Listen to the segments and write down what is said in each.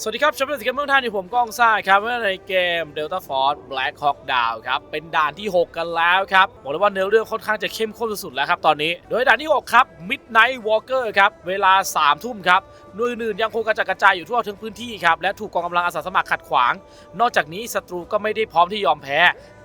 สวัสดีครับชมรมสิเกมเมืองไทยอยู่ผมก้องซ่าครับในเกม Delta Force Black Hawk Down ครับ เป็นด่านที่ 6 กันแล้วครับ บอกเลยว่าเนื้อเรื่องค่อนข้างจะเข้มข้นสุดๆแล้วครับตอนนี้ โดยด่านที่ 6 ครับ Midnight Walker ครับ เวลา 3 ทุ่มครับหน่วยอื่นๆยังคงกระจัดกระจายอยู่ทั่วทั้งพื้นที่ครับ และถูกกองกำลังอาสาสมัครขัดขวาง นอกจากนี้ศัตรูก็ไม่ได้พร้อมที่ยอมแพ้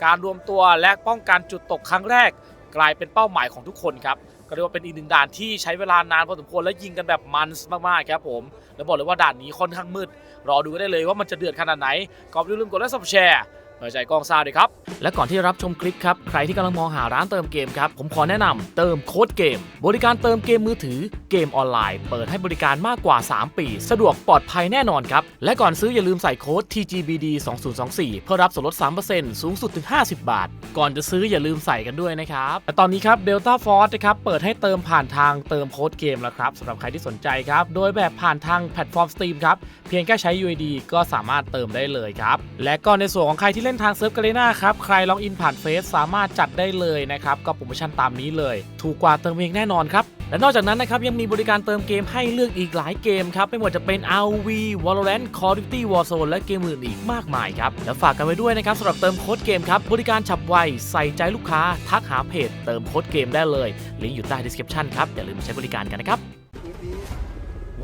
การรวมตัวและป้องกันจุดตกครั้งแรก กลายเป็นเป้าหมายของทุกคนครับ ก็เรียกว่าเป็นอีกหนึ่งด่านที่ใช้เวลานานพอสมควรและยิงกันแบบมันส์มากๆครับผมแล้วบอกเลยว่าด่านนี้ค่อนข้างมืด รอดูได้เลยว่ามันจะเดือดขนาดไหนก็อย่าลืมกดไลค์ subscribe แชร์เปิดใจกองซาด้วยครับ และก่อนที่จะรับชมคลิปครับ ใครที่กำลังมองหาร้านเติมเกมครับ ผมขอแนะนำเติมโค้ดเกม บริการเติมเกมมือถือเกมออนไลน์ เปิดให้บริการมากกว่า 3 ปี สะดวกปลอดภัยแน่นอนครับ และก่อนซื้ออย่าลืมใส่โค้ด TGBD 2024เพื่อรับส่วนลด 3%สูงสุดถึง 50 บาท ก่อนจะซื้ออย่าลืมใส่กันด้วยนะครับแต่ตอนนี้ครับ Delta Force นะครับเปิดให้เติมผ่านทางเติมโค้ดเกมแล้วครับสำหรับใครที่สนใจครับ โดยแบบผ่านทางแพลตฟอร์ม Steam ครับ เพียงแค่ใช้ UID ก็สามารถเติมได้เลยครับ และก็ในส่วนของใครที่เล่นทางเซิร์ฟกาเลนาครับ ใครล็อกอินผ่านเฟซสามารถจัดได้เลยนะครับ ก็โปรโมชั่นตามนี้เลย ถูกกว่าเติมเองแน่นอนครับ และนอกจากนั้นนะครับยังมีบริการเติมเกมให้เลือกอีกหลายเกมครับไม่ว่าจะเป็น RV Valorant Call of Duty Warzone และเกมอื่นอีกมากมายครับแล้วฝากกันไว้ด้วยนะครับสำหรับเติมโค้ดเกมครับบริการฉับไวใส่ใจลูกค้า ทักหาเพจเติมโค้ดเกมได้เลยลิงก์อยู่ใต้ description ครับอย่าลืมไปใช้บริการกันนะครับคืนนี้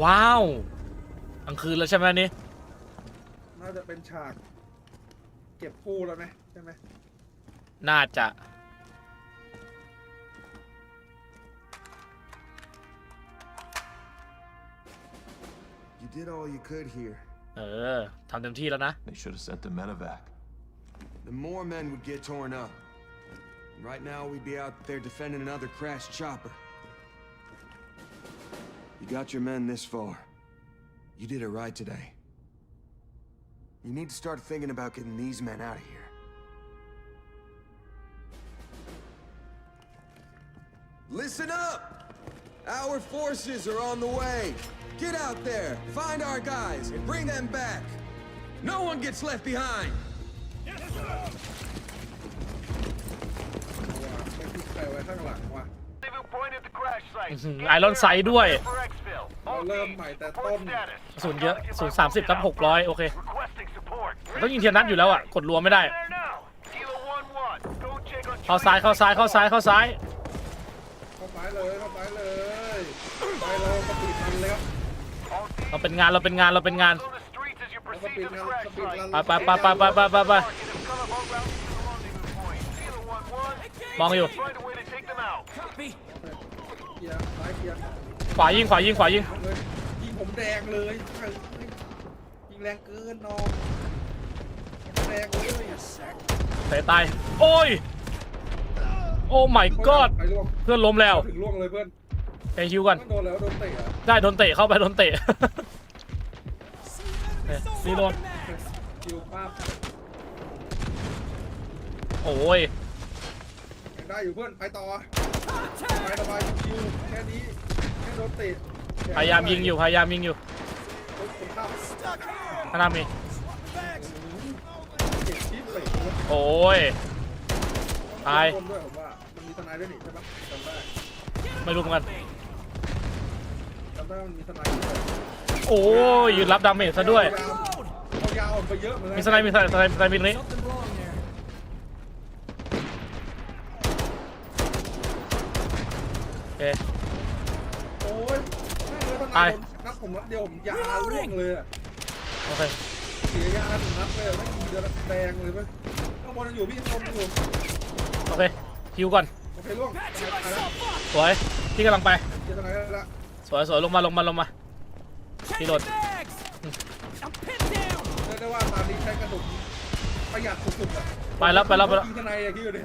ว้าวกลางคืนแล้วใช่ไหมนี่น่าจะเป็นฉาก เก็บกู้แล้วไหมใช่ไหมน่าจะ did all you could here. เออทำเต็มที่แล้วนะ They should have sent the medevac. The more men would get torn up. Right now, we'd be out there defending another crashed chopper. You got your men this far. You did it right today. You need to start thinking about getting these men out of here. Listen up! Our forces are on the way. Get out there, find our guys, and bring them back. No one gets left behind. ว่าไม่คิดใครไว้ข้างหลังว่ะ Rendezvous point at the crash site. อื้อหือไอรอนไซด์ด้วย For exfil. เรา All เริ่ม teams, ใหม่แต่ report ต้น status. ศูนย์เยอะศูนย์สามสิบกับหกร้อยโอเค Requesting support. ต้องยิงเทียนนัดอยู่แล้วอะ กดรวมไม่ได้ There now. Kilo 1-1. Go check on เข้าซ้ายเข้าซ้ายเข้าซ้ายเข้าซ้ายเข้าซ้ายเลยเข้าซ้ายเลยไปเราสปีดมันแล้ว All teams, เราเป็นงานเราเป็นงานเราเป็นงาน follow the streets as you เราส proceed ปีด to the รัน crash สปีดรั site. นไปไปไปไปไปไปไป Target is color all round to the rendezvous point. Kilo 1-1. มองอยู่ Find a way to take them out. เคลียร์ซ้ายเคลียร์ขวายิงขวายิงขวายิงเลยยิงผมแดงเลยยิงแรงเกินน้องแดงเลยเตะตาย โอ้ย โอ้ my god ไปล่วงเพื่อนล้มแล้ว ถึงล่วงเลยเพื่อน ไปฮิวก่อนโดนแล้วโดนเตะอะได้โดนเตะเข้าไปโดนเตะเอ๊ะรีโหลดคิวป้าบโอ้ยยังได้อยู่เพื่อนไปต่อไปสบายคิวแค่นี้แค่โดนเตะพยายามยิงอยู่พยายามยิงอยู่โอ้ยผมข้ามข้างหน้ามีเก็บที่เตะเลยโอ้ย ตายคนด้วยผมว่ามันมีทนายด้วยนี่ใช่ปะจำได้ไม่รู้เหมือนกันจำ ได้มันมีทนายด้วยโอ้ยยืนรับดาเมจซะด้วย เอายาวออกไปเยอะเหมือนกันมีสไนด์มีสไนด์สไนด์สไนด์มีตรงนี้โอเค โอ้ยแม่งเลยทตานายยนัดผมนัดเดียวผมยาล่วงเลยอะโอเค เสียยาถึงนัดเลยไม่มีเดือดแดงเลยเว้ยข้างบนยังอยู่พี่ข้างบนยังอยู่โอเคฮิวก่อน โอเคล่วงทนายตายแล้วสวยพี่กำลังไป เจอทนายได้แล้ว สวยสวยลงมาลงมาลงมา พี่โดด เรียกได้ว่าตอนนี้ใช้กระสุนประหยัดสุดๆอะไปแล้วไปแล้วไปแล้วยิงทนายอย่างที่อยู่ดิ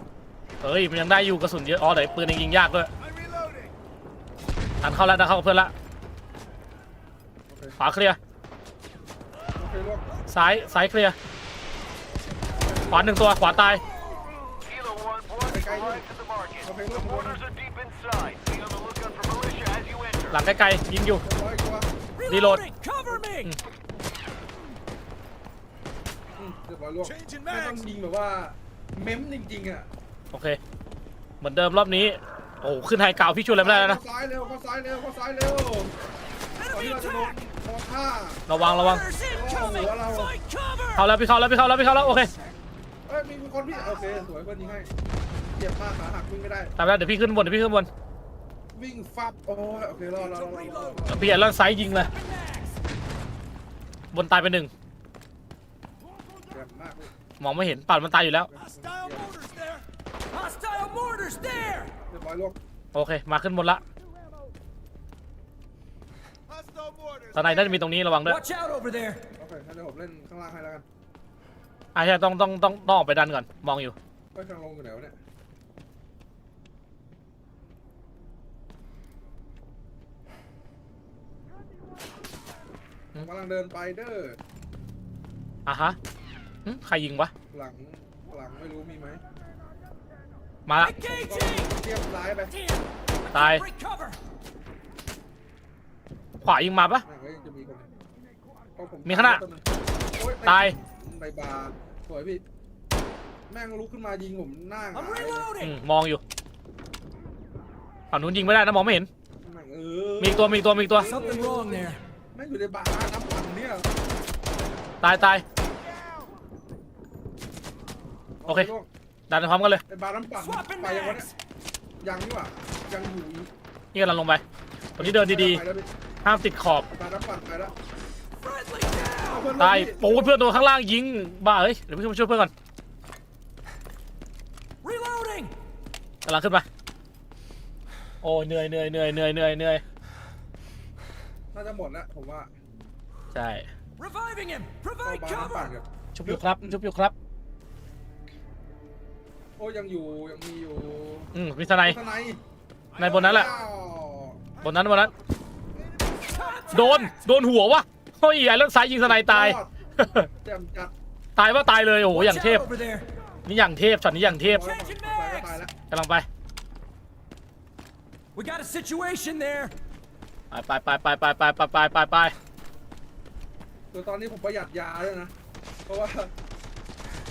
เฮ้ยมันยังได้อยู่กระสุนเยอะอ๋อแต่ปืนยังยิงยากด้วยดันเข้าแล้วดันเข้ากับเพื่อนละขวาเคลียร์โอเคล่วงซ้ายซ้ายเคลียร์ขวาหนึ่งตัวขวาตาย Kilo 1-1. Okay, Arrive to the market. Okay, The look, mortars are deep inside. Be on the lookout for militia as you enter. หลังไกลๆยิงอยู่ร้อยกว่ารีโหลด อืมเรียบร้อยล่วงไม่ต้องยิงแบบว่าเม้มจริงๆอะโอเค เหมือนเดิมรอบนี้ โอ้ขึ้นไฮกราวด์พี่ช่วยอะไรไม่ได้แล้วนะ เข้าซ้ายเร็วเข้าซ้ายเร็วเข้าซ้ายเร็วก่อนที่เราจะโดนโดอท่า ระวังระวังล่อหัวเราเข้าแล้วพี่เข้าแล้วพี่เข้าแล้วพี่เข้าแล้วโอเคเอ้ยมีคนพี่โอเคสวยเพื่อนยิงให้เจ็บมากขาหักวิ่งไม่ได้ ตามแล้วเดี๋ยวพี่ขึ้นบนเดี๋ยวพี่ขึ้นบน วิ่งฟับโอ้ยโอเครอรอรอรอรอรอเดี๋ยวพี่แอนล่างซ้ายยิงเลย บนตายไปหนึ่งเจ็บมากเลยมองไม่เห็นป่านมันตายอยู่แล้ว Hostile mortars there! Hostile mortars there! เรียบร้อยลูกโอเค มาขึ้นบนละ Hostile mortars. ตอนไหนน่าจะมีตรงนี้ระวังด้วย Watch out over there! โอเคงั้นเดี๋ยวผมเล่นข้างล่างให้แล้วกันอะใช่ต้องต้องต้องต้องออกไปดันก่อน มองอยู่ไปข้างลงอยู่ไหนวะเนี่ย กำลังเดินไปเด้อ อะฮะหึใครยิงวะ หลัง หลังไม่รู้มีไหมมาละ ก็ Engaging! เทียบซ้ายไป Damn! ตาย Break cover! ขวายิงมาปะแม่งก็ยังจะมีคนเพระผมีข้างหน้าต้นงโอ๊ตายในบาร์สวยพี่ แม่งลุกขึ้นมายิงผมหน้าหงาย I'm เลยอื reloading! มมองอยู่ฝั่งนู้นยิงไม่ได้นะมองไม่เห็น แม่งเออมีอีกตัวมีอีกตัวมีอีกตัว Something wrong there. แม่งอยู่ในบาร์น้ำปั่นเนี่ยตายตาย โอเคาไปลูกดันพร้อมกันเลยในบาร์น้ำปั่น Swapping ไปยังวะเนี่ย mags! ยังนี่หว่ายังอยู่อีกนี่กำลังลงไปตัวนี้เดินดีไปแล้วพี่ๆ ห้ามติดขอบ บาร์น้ำปั่นไปแล้ว Friendly down! เอาเพื่อนตายลงพี่โอ้ยเพื่อนตัวข้างล่างยิง บ้าเอ้ย เดี๋ยวพี่ขึ้นมาช่วยเพื่อนก่อน Reloading! กำลังขึ้นมา โอ้ยเหนื่อยเหนื่อยเหนื่อยเหนื่อยเหนื่อยเหนื่อย น่าจะหมดแล้วผมว่าใช่ Reviving him! เข้า Provide บาร์น้ำปั่น cover! กันชุบอยู่ครับชุบอยู่ครับ โอ้ยังอยู่ยังมีอยู่อืมมีทนายข้างในในบนนั้นแหละ อ้าวบนนั้นบนนั้น โดน โดนหัววะเฮ้ยไอ้เรื่องซ้ายยิงทนายตายอดแจ่มจัดตายว่าตายเลยโอ้โหอย่าง Watch เทพ out over there! นี่อย่างเทพช็อตนี้อย่างเทพโอ้ยตายก็ตายแล้วกำลังไป We got a situation there! ไปไปไปไปไปไปไปไปไปคือตอนนี้ผมประหยัดยาด้วยนะ เพราะว่า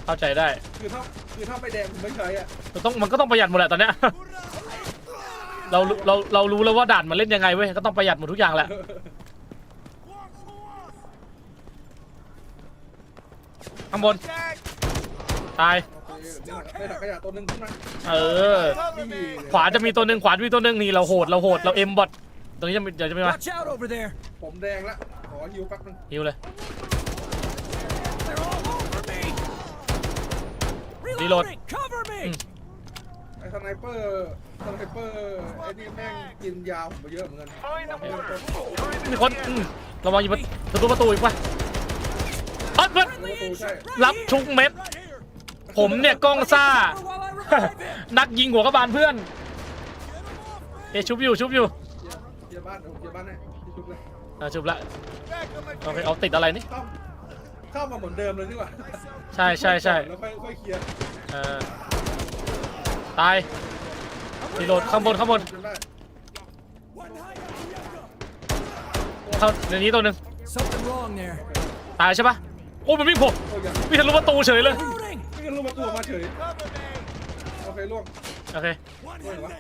เข้าใจได้คือถ้าคือถ้าไม่แดงผมไม่ใช้อะมันต้องมันก็ต้องประหยัดหมดแหละตอนเนี้ยเราเราเรารู้แล้วว่าด่านมันเล่นยังไงเว้ยก็ต้องประหยัดหมดทุกอย่างแหละข้างบนตายเคได้ถังขยะตัวหนึ่งขึ้นมาเออ ขวาจะมีตัวหนึ่งขวาจะมีตัวหนึ่งนี่เราโหดเราโหดเราเอ็มบอท ตรงนี้จะมีเดี๋ยวจะมีมา Watch out over there! ผมแดงละ ขอฮิวแป๊บนึงฮิวเลย They're all over me! Reload. Reloading! Cover me! อืมไอ้สไนเปอร์สไนเปอร์ไอ้นี่แม่งกินยาผมไปเยอะเหมือนกัน Find them เออ mortars. มีคนอืมระวังอยู่ประตูประตูอีกว่ะเอ้ยเพื่อนประตูใช่รับทุกเม็ดผมเนี่ยกล้องซ่า Cover while I revive him! นักยิงหัวกระบาลเพื่อนเอะชุบอยู่ชุบอยู่ เคลียร์บ้านเดี๋ยวผมเคลียร์บ้านให้ที่ชุบเลยอะชุบละ Back on my โอเค feet. เอาติดอะไรนี่ เข้าเข้ามาเหมือนเดิมเลยนี่หว่าใช่ใช่ใช่แล้วค่อยค่อยเคลียร์เออตาย รีโหลดข้างบนข้างบนจำได้เข้าในนี้ตัวหนึ่ง Something wrong there. ตายใช่ปะโอ้ยมันวิ่งผมโอ้ยยังวิ่งทะลุประตูเฉยเลย Reloading! ไม่กันลูกประตูออกมาเฉย Cover me. โอเคล่วงโอเคล่วงเหรอวะ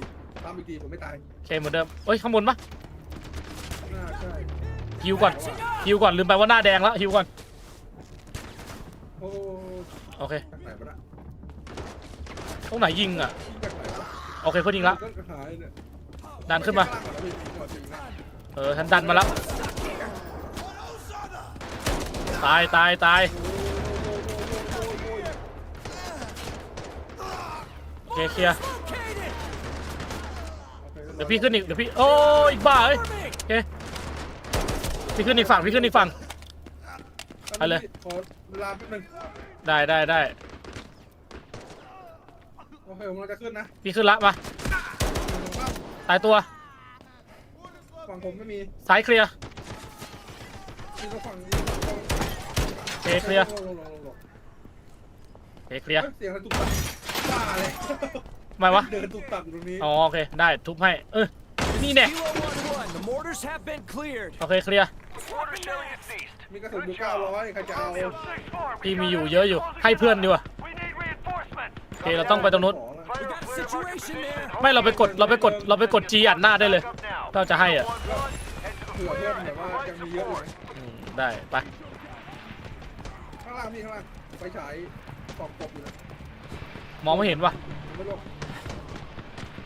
ตามอีกทีผมไม่ตายโอเคเหมือนเดิมเอ้ยข้างบนปะน่า ใช่ฮิวก่อนฮิวก่อนลืมไปว่าหน้าแดงแล้วฮิวก่อนโอ้โอเคไหนวะน่ะตรงไหนยิงอะจากไหนวะโอเคเขายิงละก็หายเนี่ยดันขึ้นมา เออฉันดันมาแล้วตายตายตายโอเคเคลียร์เดี๋ยวพี่ขึ้นอีกเดี๋ยวพี่โอ้ยอีกบ้าเอ้ย Cover me! โอเค พี่ขึ้นอีกฝั่งพี่ขึ้นอีกฝั่ง ไปเลย ขอเวลาแป๊บนึงได้ได้ได้โอเคผมกำลังจะขึ้นนะพี่ขึ้นละมาฝั่งตายตัวฝั่งผมไม่มีซ้ายเคลียร์มีแต่ฝั่งนี้โอเคเคลียร์ลงลงลงลงโอเคเคลียร์เฮ้ยเสียงอะไรตุกตักบ้าเลยทำไมวะเดินตุกตักอยู่ตรงนี้อ๋อโอเคได้ทุบให้เออนี่แน่ Kilo 1-1, the mortars have been cleared. โอเคเคลียร์ Mortar shelling has ceased. มีกระสุนอยู่900ใครจะเอา Romeo 6-4. พี่มีอยู่เยอะอยู่ ให้เพื่อนดีกว่า We need reinforcements. โอเคเราต้องไปตรงนู้นขอละ Fire We got a clear situation there. ไม่เราไปกดเราไปกดเราไปกด G อัดหน้าได้เลย Up now. เราจะให้อะ One, one, head to the เผื่อเพื่อนแบบว่ายังมีเยอะอยู่อืได้ไป ข้างล่างพี่ข้างล่างไฟฉายส่องกบอยู่นะมองไม่เห็นว่ะผมไม่ลง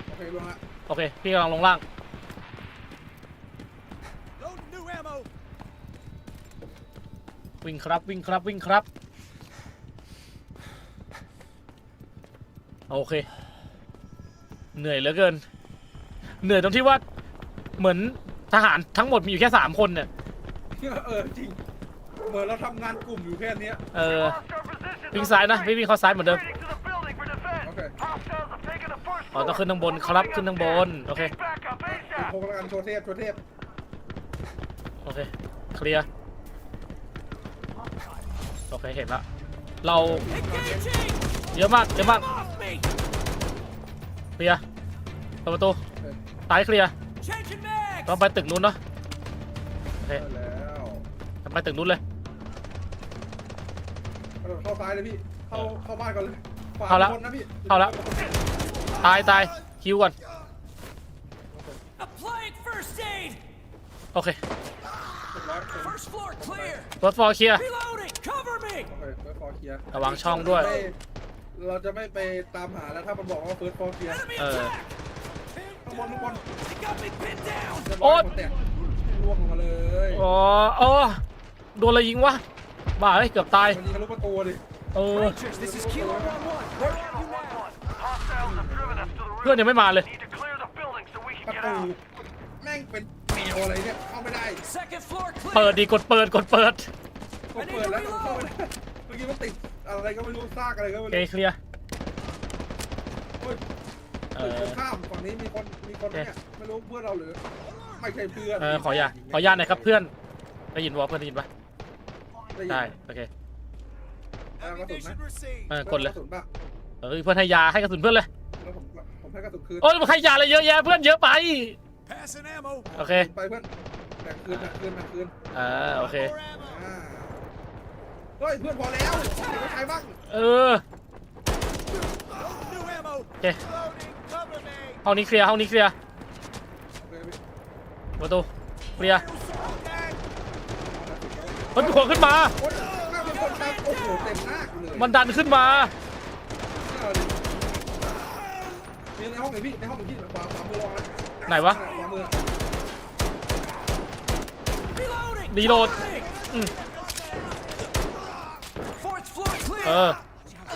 โอเคลงละโอเค พี่กำลังลงล่าง Loading new ammo. วิ่งครับวิ่งครับวิ่งครับ โอเค เหนื่อยเหลือเกิน เหนื่อยตรงที่ว่าเหมือนทหารทั้งหมดมีอยู่แค่สามคนเนี่ย เออจริงเหมือนเราทำงานกลุ่มอยู่แค่เนี้ยเออ Lost our positions. วิ่งซ้ายนะพี่วิ่งเข้าซ้ายเหมือนเดิม Retreating to the building for defense. Okay. Hostiles have taken the first อ๋อ floor. ต้องขึ้นข้างบนครับขึ้นข้างบนโอเค Need backup ติด ASAP. โครงการโชว์เทพโชว์เทพโอเคเคลียร์โอ เคเห็นละเรา Engaging. เยอะมากเยอะมาก Off me. เคลียร์เปิดประตูซ้ายเคลียร์ Changing mags. ต้องไปตึกนู้นเนาะโอเคได้แล้วไปตึกนู้นเลยกระโดดเข้าซ้ายเลยพี่เข้าเข้าบ้านก่อนเลยขวเข้าละคนนะพี่เข้าละตายตายคิวก่อน Applying first aid. โอเคเรียบร้อยโอ First floor clear. รถฟอร์เคลียร์ Reloading. Cover me. เคเฟิร์สฟอร์เคลียร์ระวังช่องด้วย ไม่เราจะไม่ไปตามหาแล้วถ้ามันบอกว่าเฟิร์สฟอร์เคลียร์ Enemy Uh. attack. ข้างบนข้างบน They got me pinned down. เรียบโอ๊ร้อยยผมแตกล่วงลงมาเลยอ๋อเออโดนอะไรยิงวะ บ้าเฮ้ยเกือบตาย มันยิงทะลุประตูดิเออ Rangers, this is Kilo 1-1. Where are you now? Hostiles have driven us to the เพื่อนยังไม่มาเลย Need to clear the building so we ประ can get ตู out. แม่งเป็นแมวอะไรเนี่ยเข้าไม่ได้ Second floor clear. เปิดดีกดเปิดกดเปิด ก็เปิดแล้วเข้าไม่ได้เมื่อกี้มันติดอะไรก็ไม่รู้ซากอะไรก็โอไม่เครู้เคลียร์เฮ้ยเอตึกตรองข้ามฝั่งนี้มีคนมีคนเนี่ยไม่รู้เพื่อนเราหรือไม่ใช่เพื่อนเออขออย่าขออย่าตหน่อยครับเพื่อนได้ยินวะเพื่อนได้ยินปะได้ยินได้โอเคเอากระสุนไหม Ammunition received. เออกดเลยกระสุนป่ะเออเพื่อนให้ยาให้กระสุนเพื่อนเลยแล้วผมผมให้กระสุนคืนโอ้ยมันให้ยาอะไรเยอะแยะเพื่อนเยอะไป Passing ammo. โอเค ไปเพื่อนแบ่งคืนแบ่งคืนแบ่งคืนเออโอเค More ammo. อ่าเฮ้ยเพื่อนพอแล้วเดี๋ยวใช้บ้างเออ New ammo. โอเค Loading. Cover me. ห้องนี้เคลียร์ห้องนี้เคลียร์โอเคพี่ประตูเคลียร์ Okay. เฮ้ยมีคนขึ้นมาโอ๊ยข้าเป็นคนทำโอ้โหเต็มหน้ากูเลยมันดันขึ้นมาเอาดิมีในห้องไหนพี่ในห้องไหนพี่ขวาขวามือลองนะไหนวะ ขวามือ Reloading. Reload. Cover me. อืม Fourth floor clear. เออ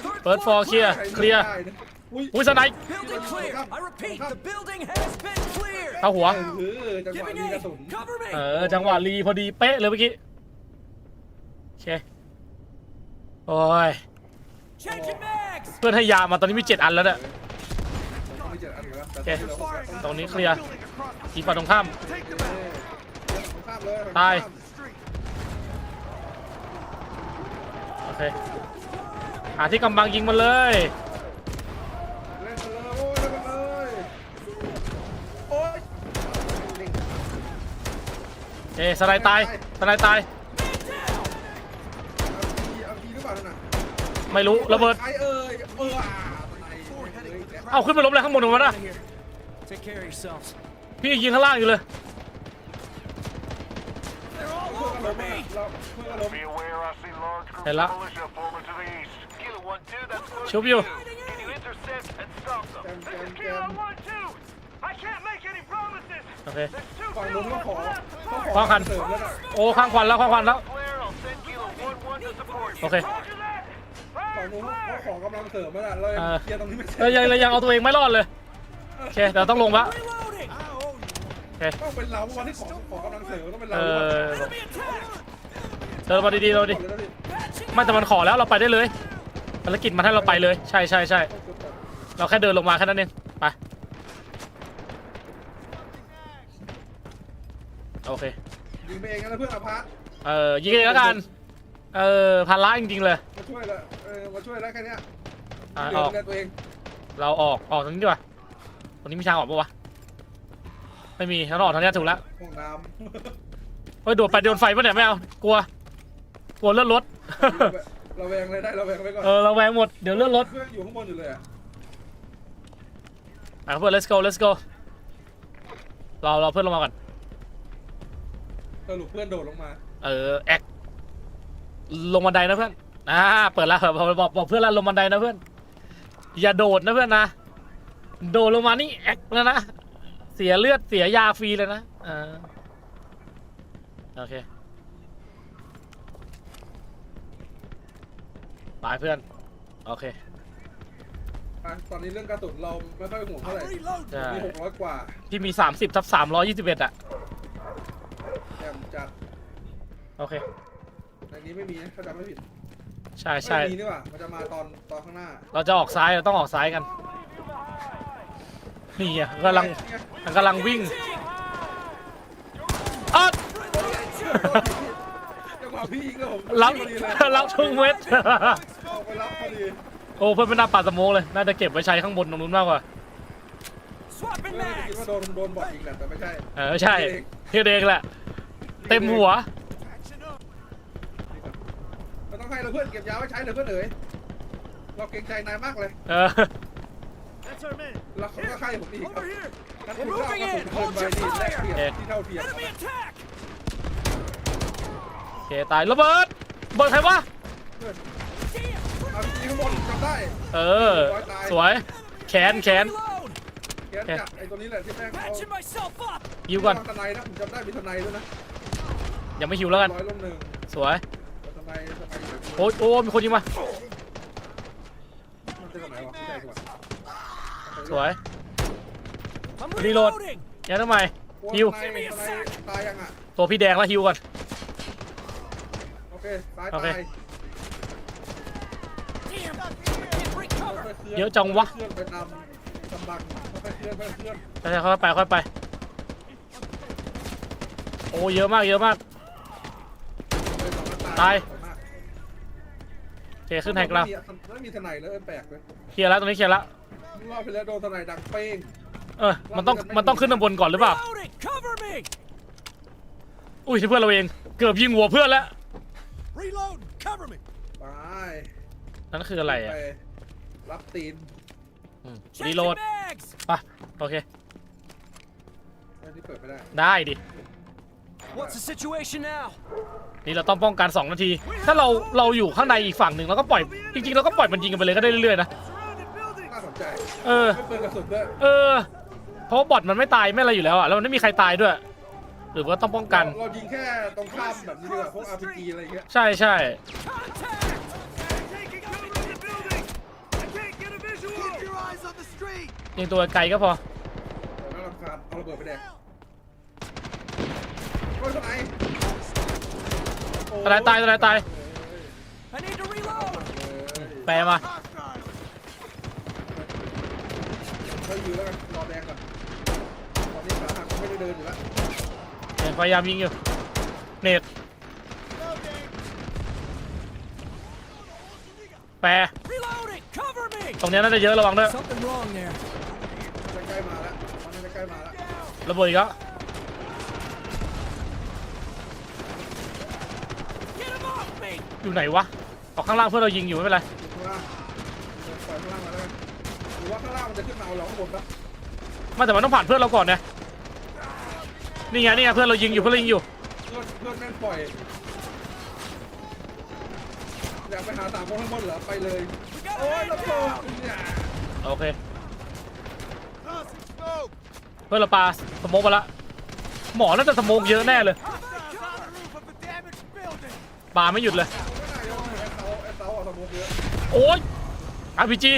Third เปิดฟอร์เคลียร์เคลียร์ได้นะอุ้ยอุ้ยสไนป์ Building clear. I repeat, the building has been cleared. เข้าหัว เออจังหวะ Giving นี้กระ aid. สุน Cover me. เออจังหวะรีพอดีเป๊ะเลยเมื่อกี้ โอเค โอ้ย Changing mags. เพื่อนให้ยามาตอนนี้มีเจ็ดอันแล้วเนี่ยผมก็ไม่เจออันนี้แล้วแต่โอเคที่เราต้องตรงนี้เคลียร์อีกฝั่งตรงข้าม Take them เอ out. อผมข้ามเลยตายผมข้ม Street. โอเค หาที่กำบังยิงมันเลยเล่นไปเลยโอ้ยเล่นไปเลยโอ้ยเล่นเอ้สไนด์ตายสไนด์ตายเอาดีเอาดีหรือเปล่านั่นน่ะไม่รู้ระเบิดใครเอ่ยเอออ่าอะไรเอ้ยเอ้าขึ้นไปล้มเลยข้างบนของมันนะ Take care of yourselves. พี่ยิงข้างล่างอยู่เลย They're all เพื่อนก็ล้ over มนะ me. เราเพื่อนก็ล้ม Be aware, I see large groups Hey, la- of militia forming to the east. Show to you. you. Can you intercept and stop them? Jam, This is jam, Kilo jam. 1-2. I can't make any promises. โอเค There's two ฝั่งนู้น Kilo เขาขอ left. เขาขขออคัน เสริมแล้วน่ะโอ้ข้างควันแล้วข้างควันแล้ว Clear, I'll send Kilo 1-1 to support you. Okay. Roger that. ฝั่ง Fire นู้นเขา clear. ขอกำลังเสริมแล้วน่ะเรายังเออ เคลียร์ตรงนี้ไม่เสร็เอ้ยจยังยังยังเอาตัวเองไม่รอดเลยโอเคเดี๋ยวต้องลงละ Reloading. ต้องเป็นเราวันที่ขอขอกำลังเสริมต้องเป็นเอเราอ Enemy attack. เดินมาดีๆเราดิก่อนเลยนะพี่ Patching ไม่แต่มันขอแล้วเราไปได้เลย ภารกิจมันให้เราไปเลย ใช่ใช่ใช่เราแค่เดินลงมาแค่นั้นเองไปโอเคยิงไปเองนะเพื่อนอภาร์ตเออยิงเองแล้วกันเออภาระจริงๆเลยมาช่วยละเออมาช่วยแล้วแค่เนี้ยอะเหลือออกดูแลตัวเองเราออกออกตรงนี้ดีกว่าตรงนี้มีทางออกปะวะไม่มีเราออกทางนี้ถูกแล้วห้องน้เฮ้ยโดดไปโดนไฟปะเนี่ยไม่เอากลัวกลัวเลื่อนรถำเราแวงเลยได้เราแวงไว้ก่อนเออเราแวงหมดเดี๋ยวเลื่อนรถเพื่อนอยู่ข้างบนอยู่เลยอะอะเพื่อน let's go let's go เราเราเพื่อนลงมาก่อนสรุปเพื่อนโดดลงมาเออแอคลงบันไดนะเพื่อนอ่าเปิดแล้วบอกบอกบอกเพื่อนแล้วลงบันไดนะเพื่อน อย่าโดดนะเพื่อนนะ โดดลงมานี่แอคแล้วนะเสียเลือดเสียยาฟรีเลยนะอ่าโอเค ไปเพื่อน โอเค อะตอนนี้เรื่องกระสุนเราไม่ค่อยห่วงเท่าไหร่ I'm reloading. ใช่ มีหกร้อยกว่าที่มี 30ทับ321 อะ แอมจัดโอเค ในนี้ไม่มีนะถ้าจำไม่ผิดใช่ใช่ ไม่มีนี่หว่ามันจะมาตอนตอนข้างหน้าเราจะออกซ้ายเราต้องออกซ้ายกัน นี่อะกำลังเนี่ยมันกำลังวิ่งอ๊ะจัง หวะพี่ยิงแล้วผมรับพอดีเลยรับทุ่งเม็ดออกไปรับพอดีโอ้เพื่อนไม่น่าปาสโมกเลย น่าจะเก็บไว้ใช้ข้างบนตรงนู้นมากกว่า Swapping เออคิด mags. ว่าโดนโดนบอดยิงแหละแต่ไม่ใช่เออใช่เฮียเด็กแหละ เต็มหัวมันต้องให้เราเพื่อนเก็บยาไว้ใช้เลยเพื่อนเอ๋ยเราเกรงใจนายมากเลยเออ That's our man. แล้วเขาก็ให้ผมอีกครับ Over here. งั้นคุณก็เอากระสุนปืนไปดีแลกเปลี่ยนเอ๊ะที่เท่าเทียม Enemy attack. โอเคตายระเบิดระเบิดใครวะ เอาที่ข้างบนจำได้เออ สวย แขนแขน Reload. แกนจับไอ้ตัวนี้แหละที่แม่งเอา Patching myself up. ยิวก่อน ทนายนะผมจำได้มีทนายด้วยนะยังไม่หิวแล้วกัน ร้อยลมหนึ่งสวย ทนายทนายโอ้ยโอ้ยมีคนยิงมา มันเป็นทนายวะไม่ใช่ดีกว่าสวย I'm Reload. reloading. แกทำไมโอ้ฮิว ทนายทนายตายยังอะตัวพี่แดงแล้วฮิวก่อนโอ เคตายโอเค ตาย Damn. I can't recover. ค่ๆคลื่นเยอะจังวะเคลื่อนไปตามกำบังค่อยๆเคลื่อนค่อยๆเคลื่อนใช่ๆค่อยๆไปค่อยๆไป โอ้เยอะมากเยอะมาก ไปสองนัดตายสวยมกโอเคขึ้นแทงเราไม่มีไม่มีทนายเลยเออแปลกเลยเคลียร์แล้วตรงนี้เคลียร์แล้วรอบไปแล้วโดนทนายดังเป้งเออมันต้องมันต้องขึ้นข้างบนก่อนหรือเปล่า Reloading. Cover me. อุ้ยที่เพื่อนเราเอง เกือบยิงหัวเพื่อนแล้ว Reload. Cover me. ไปนั่นคืออะไรอะไปรับตีนรีโหลด Changing mags. ไปโอเค อันนี้เปิดไม่ได้ได้ดิ What's the situation now? นี่เราต้องป้องกัน 2 นาที ถ้าเราเราอยู่ข้างในอีกฝั่งหนึ่งเราก็ปล่อย จริงๆเราก็ปล่อยมันยิงกันไปเลยก็ได้เรื่อยๆนะ น่าสนใจเออ ไม่เปิดกระสุนด้วยเออ เพราะว่าบอทมันไม่ตายไม่อะไรอยู่แล้วอะ แล้วมันไม่มีใครตายด้วย หรือว่าต้องป้องกัน เรายิงแค่ตรงข้ามแบบนี้ดีกว่าพวก RPG อะไรอย่างเงี้ยใช่ใช่ Contact. Taking cover in the building! I can't get a visual! Keep your eyes on the street! ยิงตัวไกลก็พอเดี๋ยวน่ารำคาญเอาระเบิดไปแดกโอ้ยทนายโอ้ทนายตายทนายตาย I need to reload. แปลมาเขาอยู่แล้วกันรอแดงก่อนตอนนี้ขาหักไม่ได้เดินอยู่แล้ว เนี่ยพยายามยิงอยู่ เนตแปร Reloading. Cover me. ตรงเนี้ยน่าจะเยอะระวังด้วย Something wrong there. จะใกล้มาแล้วตอนนี้จะใกล้มาแล้วระเบิดอีกแล้ว Get him off me. อยู่ไหนวะออกข้างล่างเพื่อนเรายิงอยู่ไม่เป็นไรอยู่ข้างล่างเดี๋ยวปล่อยข้างล่างมาแล้วกันหรือว่าข้างล่างมันจะขึ้นมาเอาเราข้างบนปะไมาแต่มันต้องผ่านเพื่อนเราก่อนนะ นี่ไงนี่ไงเพื่อนเรายิงอยู่เพื่อนเรายิงอยู่เพื่อนเพื่อนแม่งปล่อยอยากไปหาสามคนข้างบนเหรอไปเลย We got โอ้ย a ระ man เบิด down. เนี่ยโอเค เพื่อนเราปาสโมกมาละหมอน่าจะสโมกเยอะแน่เลย On the roof of a damaged building! ปาไม่หยุดเลยไม่น่ายกเลยไอ้เสาไอ้เสาเอาสมองเยอะโอ้ยอาร์พีจี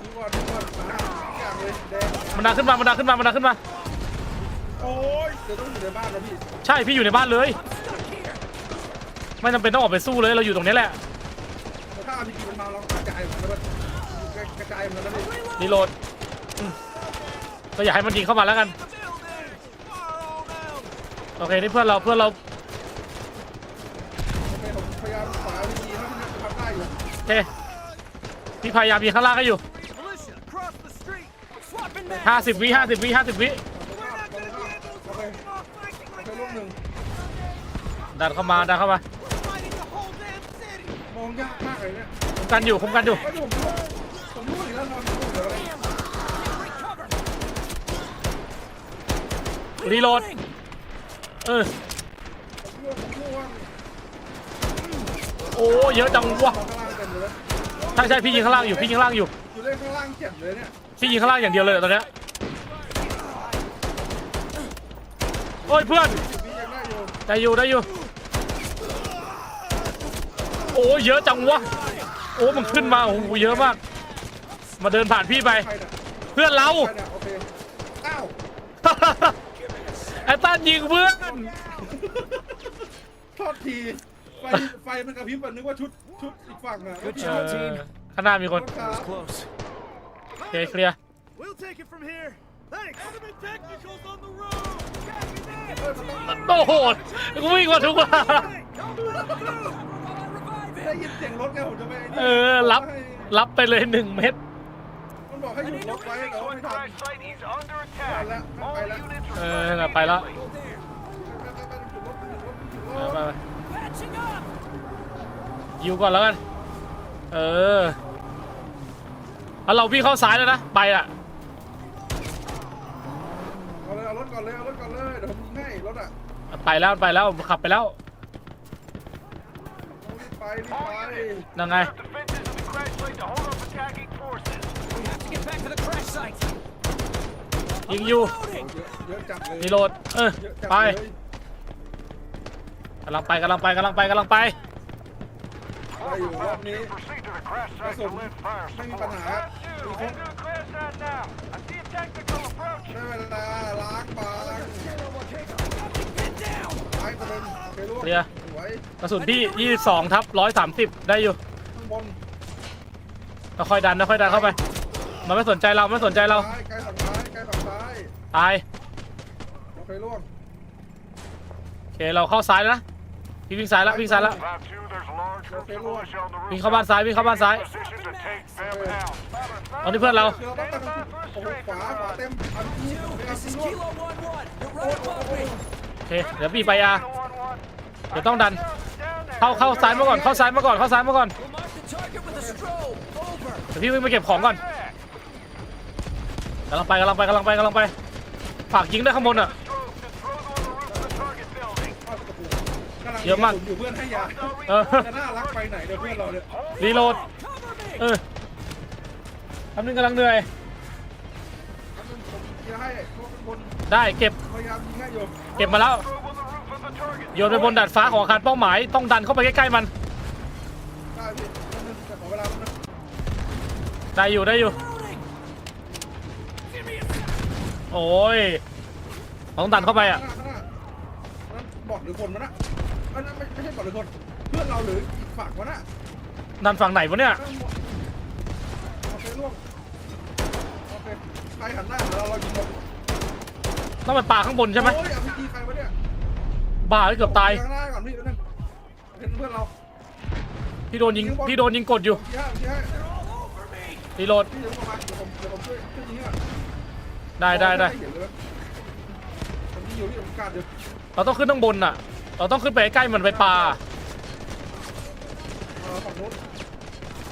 ทุกวันทุกวันหาทุกอย่างเลยแดงมันดังขึ้นมามันดังขึ้นมามันดังขึ้นมา โอ้ยเดี๋ยวต้องอยู่ในบ้านนะพี่ใช่พี่อยู่ในบ้านเลย ไม่จำเป็นต้องออกไปสู้เลยเราอยู่ตรงนี้แหละแต่ถ้าพีจีมันมาเรากระจายหมดแล้วมันกระจายหมดแล้วพี่รีโหลดอืมเราอยากให้มันยิงเข้ามาแล้วกัน โอเคนี่เพื่อนเราเพื่อนเราโอเคผมพยายามขวาพีจีถ้าพี่ทำได้อยู่โอเคพี่พยายามยิงข้างล่างให้อยู่ Militia, cross the street! Swapping mags. ดันเข้ามาดันเข้ามา Fighting the whole damn city! มองยากมากเลยเนี่ยคุมกันอยู่คุมกันอยู่ ไอ้ยผมรู้ผมรู้อีกแล้วนอนอยู่เดี๋ยวอะไร Recover. รีโหลด Reloading. เออโอเคโอ้เยอะจังวะข้างล่างเต็มเลยใช่ใช่พี่ยิงข้างล่างอยู่พี่ยิงข้างล่างอยู่ อยู่เล่นข้างล่างเจ็บเลยเนี่ยพี่ยิงข้างล่างอย่างเดียวเลยตอนเนี้ยโอ้ยเพื่อน พี่ยังได้อยู่ได้อยู่ได้อยู่โอ้เยอะจังวะ โอ้มันขึ้นมาโอ้โหเยอะมาก มาเดินผ่านพี่ไป ใครเนี่ยเพื่อนเรา ใครเนี่ยโอเคอ้าวไอ้ต้านยิงเพื่อนโทษทีไฟไฟมันกระพริบแบบนึกว่าชุดชุดอีกฝั่งอะ Good เอ job, อ team. ข้างหน้ามีคนครับ Close. โอเคเคลียร์ We'll take it from here. Thanks. Enemy technicals on the road. โอ้โหกูวิ่งมาทุกว่า ได้ยินเสียงรถไงผมจะไปไนี่เออรับ รับไปเลยหนึ่งเม็ดมันบอกให้หยุดรถไว้แต่ว่าไม่ทัน site. He's under ทันแล้วไปแล้วเออน่ะไปแล้วไปไปไปหยุดรถหยุดรถหยุดไปรถไป Patching up. ยิวก่อนแล้วกัน เออแล้วเราพี่งเข้าซ้ายแล้วนะ ไปอะ เอาเลยเอารถก่อนเลยเอารถก่อนเลยเดี๋ยวผมยิงให้รถอะ ไปแล้วไปแล้วขับไปแล้ว รีบไปรีบไปนั่งไง Defenses of the crash site to hold off attacking forces. We have to get back to the crash site. ยิงอยู่ Loading. เยอะเยอะจัดเลยรีโหลด เออ เยอะจัดไปเลยกำลังไปกำลังไปกำลังไปกำลังไป ได้อยู่รอบนี้ Proceed to the crash กระ site สุ to น lift fire ไม่มี support. ปัญหาครับมีครบ Into the crash site now. I see a technical approach. ได้เวลาล้างบาง Get down. ไปประเด็นไปลูกเคลียร์ สวยกระสุนพี่22ทับ130ได้อยู่ข้างบนค่อยๆดันค่อยๆดันเข้าไป มันไม่สนใจเราไม่สนใจเราซ้ายใกล้ฝั่งซ้ายใกล้ฝั่งซ้ายตายโอเคล่วงโอเคเราเข้าซ้ายแล้วนะพี่วิ่งซ้ายแล้ววิ่งซ้ายแล้ว Route 2, there's large groups of militia on the roof. วิ่งเข้าบ้านซ้ายวิ่งเข้าบ้านซ้าย Position to take them out. ตอนนี้เพื่อนเรา คือเราต้องการโอ้โหขวาขวาเต็มอันนี้อัน This นี้ is ล่วง Kilo 1 1. You're โอ้ right โห above me. โอเคเดี๋ยวพี่ไปอา 1-1. เดี๋ยวต้องดัน เข้าเข้าซ้ายมาก่อน เข้าซ้ายมาก่อน เข้าซ้ายมาก่อน We'll mark the target with a strobe. Over. เดี๋ยวพี่วิ่งไปเก็บของก่อนกำลังไปกำลังไปกำลังไปกำลังไปฝากยิงได้วยข้างบนอะเยอะมากอยู่เพื่อนให้ยาเออจะน่ารักไปไหนเดี๋ยวเพื่อนเราเนี่ยรีโหลด Cover me. เออทำนึงกำลังเหนื่อยผมจะให้พวกข้างบนได้เก็บพยายามยิงให้อยู่เก็บมาแล้ว โยนไปบนดาดฟ้าของอาคารเป้าหมาย ต้องดันเข้าไปใกล้ๆมัน ได้พี่นิดนึงแต่ขอเวลาแป๊บนึงได้อยู่ได้อยู่ Loading. Give me a โอ้ย ต้องดันเข้าไปอะ ข้างหน้าข้างหน้านั่นบอดหรือคนมันอะอันนั้นไม่ไม่ใช่บอดหรือคน เพื่อนเราหรืออีกฝั่งมันอะดันฝั่งไหนวะเนี่ย นั่นหมดโอเคล่วงโอเคใครหันหน้าหาเราเรายิงหมด ต้องไปปาข้างบนใช่ไหมโอ้ยอภิจีใครวะเนี่ย บ้าเกือบตายข้างหน้าก่อนพี่แป๊บนึงเป็นเพื่อนเราพี่โดนยิงพี่โดนยิงกดอยู่ชี้ให้ชี้ให้รีโหลดพี่เดี๋ยวผมมาเดี๋ยวผมเดี๋ยวผมช่วยช่วยยิงอะได้ได้ได้ม่เห็นเลยผมยิงอยู่ที่ผมกาดอยู่เราต้องขึ้นข้างบนน่ะ เราต้องขึ้นไปใกล้มันไปปาเออฝั่งนู้น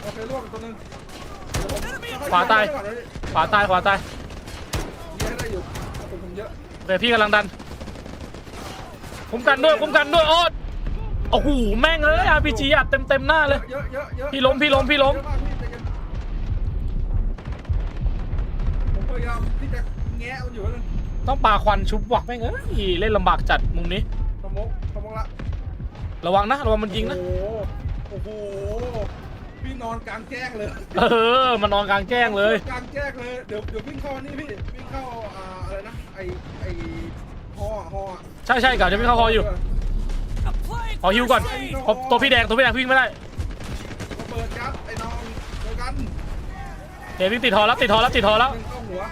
โอเคล่วงตัวหนึงเดี๋ยวผมขวาตายก่อนเลยขวาตายขวาตายยิงให้ได้อยู่กระสุนผมเยอะเดี๋ยวพี่กำลังดัน คุ้มกันด้วยคุ้มกันด้วยโอ๊ตโอ้โหแม่งเอ้ย RPG อัดเต็มเต็มๆหน้าเลย เยอะเยอะเยอะพี่ล้มพี่ล้มพี่ล้ม เยอะากพี่ใจเย็นผมพยายามที่จะแงะมันอยู่นั่นต้องปาควันชุบว่ะแม่งเอ้ยเล่นลำบากจัดมุมนี้ สมกสมกละระวังนะระวังมันยิงนะโอ้โหโอ้โหพี่นอนกลางแจ้งเลย เออมันนอนกลางแจ้งเลย กลางแจ้งเลย เดี๋ยวเดี๋ยววิ่งเข้านี่พี่วิ่งเข้าอ่าอะไรนะไอไอฮอฮอ ใช่ใช่กับจะวิ่เข้าคออยู่ขอฮิวก่อนตัวพี่แดงตัวพี่แดงวิ่งไม่ได้เบิดยัดไอ้น้องเดียวกันเดี๋ยววิ่งติดทอแล้วติดทอแล้วติดทอแล้วหนึ่งเข้าหัว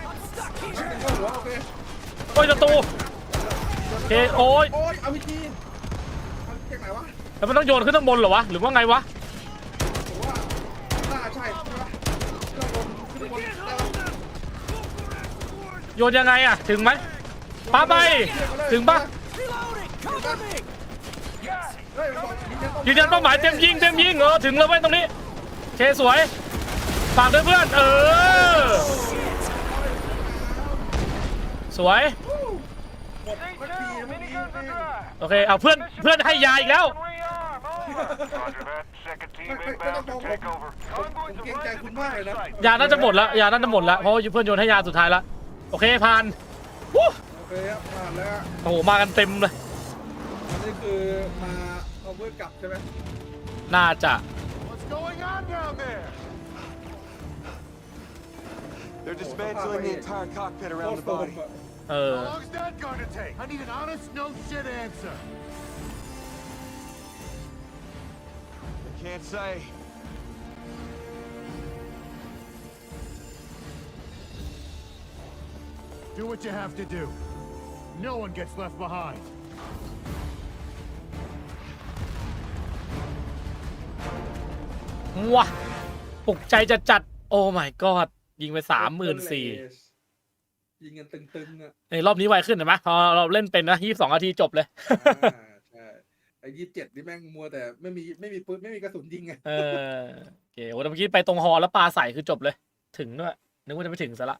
หนึ่งเข้าหัวโอเคโอ้ยศัตรูโอเคโอ้ยโอ้ยเอาวิธีเอาจากไหนวะแล้วมันต้องโยนขึ้นข้างบนเหรอวะหรือว่าไงวะผมว่าน่าใช่ใช่ปะเครื่องบนขึ้นบนได้ปะโยนยังไงอะถึงไหมปาไปถึงปะ Reloading. Cover me. เฮ้ ยืนยันเป้าหมายเต็มยิงเต็มยิงเออถึงแล้วเว้ยตรงนี้เคสวยฝากด้วยเพื่อนเออสวยโอเคเอาเพื่อนเพื่อนให้ยาอีกแล้ว Roger that. Second team inbound to take over. ผมเกรงใจคุณมากเลยนะยาน่าจะหมดล้วยาน่าจะหมดล้วเพราะว่าเพื่อนโยนให้ยาสุดท้ายล้วโอเคผ่านวู้โอเคครับผ่านแล้ว โอ้โหมากันเต็มเลย นนี้คือมาเอาเพื่อกลับใช่ไหม น่าจะ What's going on down there? They're dismantling the entire cockpit โคตรโกงอะ เออ How long is that going to take? I need an honest, no shit answer. Can't say. Do what you have to do. No one gets left behind. ว้าปลุกใจจะจัด โอ้ my god ยิงไปสามหมื่นสี่ยิงกันตึงๆอะในรอบนี้ไวขึ้นเห็นไหมพอเราเล่นเป็นนะยี่สิบสองนาทีจบเลยอ่าใช่ไอ้ยี่สิบเจ็ดนี่แม่งมัวแต่ไม่มีไม่มีปืนไม่มีกระสุนยิงไงเออโอเคโอ้แต่เมื่อกี้ไปตรงฮอแล้วปลาใส่คือจบเลย ถึงด้วยนึกว่าจะไม่ถึงซะละ